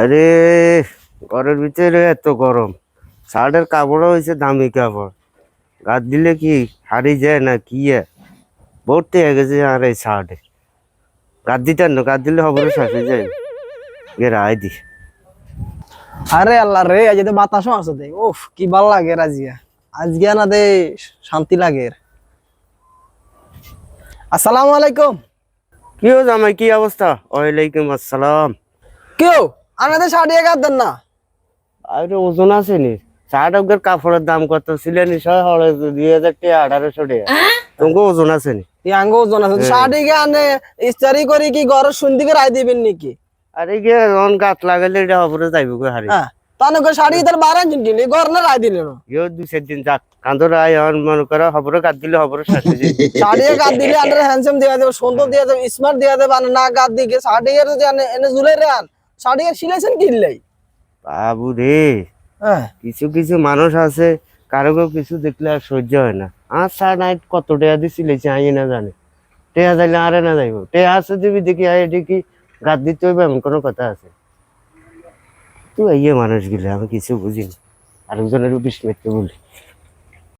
আরে ঘরের ভিতরে এত গরম। শার্টের কাপড়ও হয়েছে দামি কাপড়। গাছ দিলে কি হারি যায় না কি এ? ভর্তি হয়ে গেছে আর এই শার্টে। গাছ দিতেন না গাছ দিলে খবরে শাসে যায় গেরা আই দি। আরে আল্লাহ রে আজ তো বাতাসও আছে দে। উফ কি ভালো লাগে আজকে আজকে না দে শান্তি লাগে আসসালামু আলাইকুম। কি জামাই কি অবস্থা? ওয়ালাইকুম আসসালাম। কেউ? আমাদের শাড়ি এগার দেন না। আরে ওজন আছে নি। শার্ট ওদের কাপড়ের দাম কত? ছিল নি ছয় হলে দুই হাজার টাকা আঠারোশো টাকা। তোমাকে ওজন আছে নি? ওজন আছে। শাড়ি গে আনে ইস্তারি করি কি ঘর শুনতে করে রায় দিবেন নাকি? আরে গিয়ে যখন গাছ লাগাইলে এটা খবরে যাইব গো হারি। হ্যাঁ। তাহলে করে শাড়ি তার বারা কিনলি ঘর না রায় দিলেন ইও দুই চার দিন যাক। কান্দর হন মনে করো খবরে গাছ দিলে শাসে যায় শাড়ি গাদ দিলে আন্ডার হ্যান্ডসাম দেওয়া দেবে সুন্দর দেওয়া দেবে স্মার্ট দেওয়া দেবে না গাদ দিকে। শাড়ি এর এনে ঝুলে রে আন। এর সিলেছেন কিনলাই। বাবু রে হ্যাঁ। কিছু কিছু মানুষ আছে কারও কিছু দেখলে আর সহ্য হয় না। আর সার নাইট কত টেয়া দিছিলেছে আই না জানে। টেয়া যাইলে আরে না যাইব। টেয়া আছে দিবি দেখি আয় দেখি গাছ দিতে হইবে এমন কোনো কথা আছে? তুই ইয়ে মানুষ গেলে আমি কিছু বুঝিনি। আরেকজনের বিষ মেরতে বলি।